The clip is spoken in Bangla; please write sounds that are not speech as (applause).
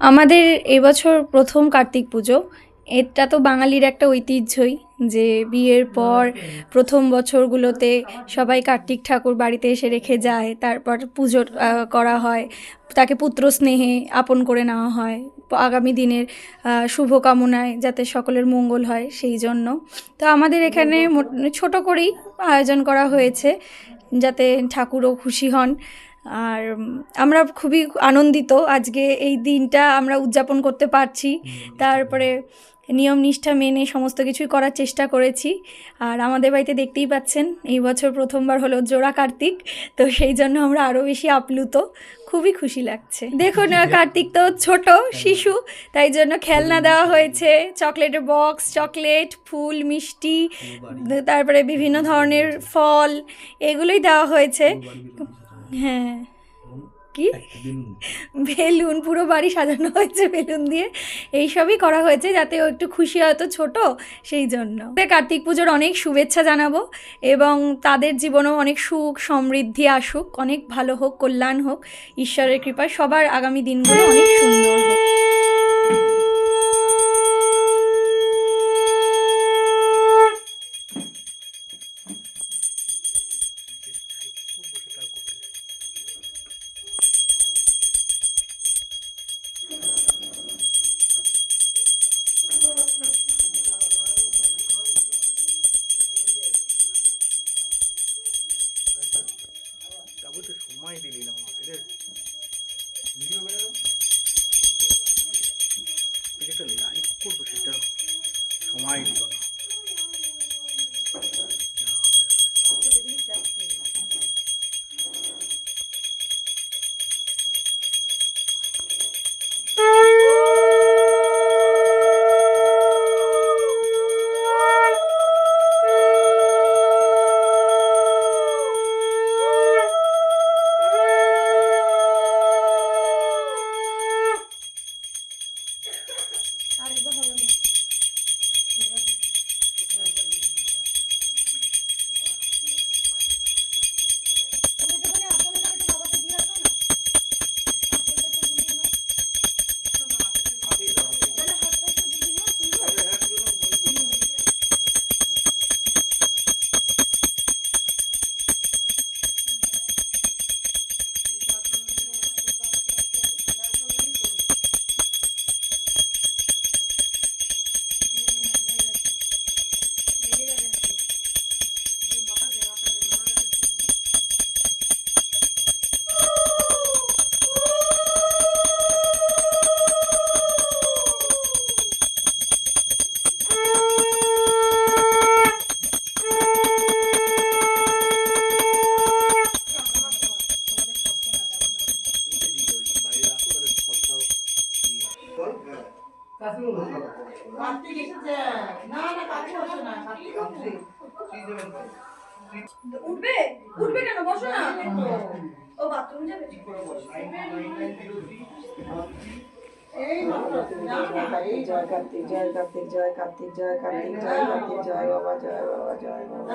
আমাদের এবছর প্রথম কার্তিক পুজো। এটা তো বাঙালির একটা ঐতিহ্যই যে বিয়ের পর প্রথম বছরগুলোতে সবাই কার্তিক ঠাকুর বাড়িতে এসে রেখে যায়, তারপর পুজো করা হয়। তাকে পুত্র স্নেহে আপন করে নেওয়া হয়। আগামী দিনের শুভকামনায় যাতে সকলের মঙ্গল হয় সেই জন্য। তো আমাদের এখানে ছোট করেই আয়োজন করা হয়েছে, যাতে ঠাকুরও খুশি হন। আর আমরা খুবই আনন্দিত আজকে এই দিনটা আমরা উদযাপন করতে পারছি। তারপরে নিয়ম নিষ্ঠা মেনে সমস্ত কিছুই করার চেষ্টা করেছি। আর আমাদের বাড়িতে দেখতেই পাচ্ছেন এই বছর প্রথমবার হলো জোড়া কার্তিক তো সেই জন্য আমরা আরও বেশি আপ্লুত। খুবই খুশি লাগছে। দেখুন (laughs) কার্তিক তো ছোট শিশু তাই জন্য খেলনা দেওয়া হয়েছে চকলেটের বক্স চকলেট ফুল মিষ্টি তারপরে বিভিন্ন ধরনের ফল এগুলোই দেওয়া হয়েছে। হ্যাঁ। কি? বেলুন। পুরো বাড়ি সাজানো হয়েছে বেলুন দিয়ে। এইসবই করা হয়েছে যাতে ও একটু খুশি হয়তো ছোট সেই জন্য। কার্তিক পুজোর অনেক শুভেচ্ছা জানাব এবং তাদের জীবনেও অনেক সুখ সমৃদ্ধি আসুক অনেক ভালো হোক কল্যাণ হোক ঈশ্বরের কৃপায় সবার আগামী দিনগুলো অনেক সুন্দর হোক। সময় দিলি না আমাকে রে। ভিডিও বেরো একটা লাইক করব সেটা? সময় দিল না। কার্তিক উঠবে? উঠবে কেন? বসো না। ও বাথরুম যাবে? এই মাত্র। না না এই জয় কার্তিক জয় কার্তিক জয় কার্তিক জয় কার্তিক জয় কার্তিক জয় বাবা জয় বাবা জয় বাবা।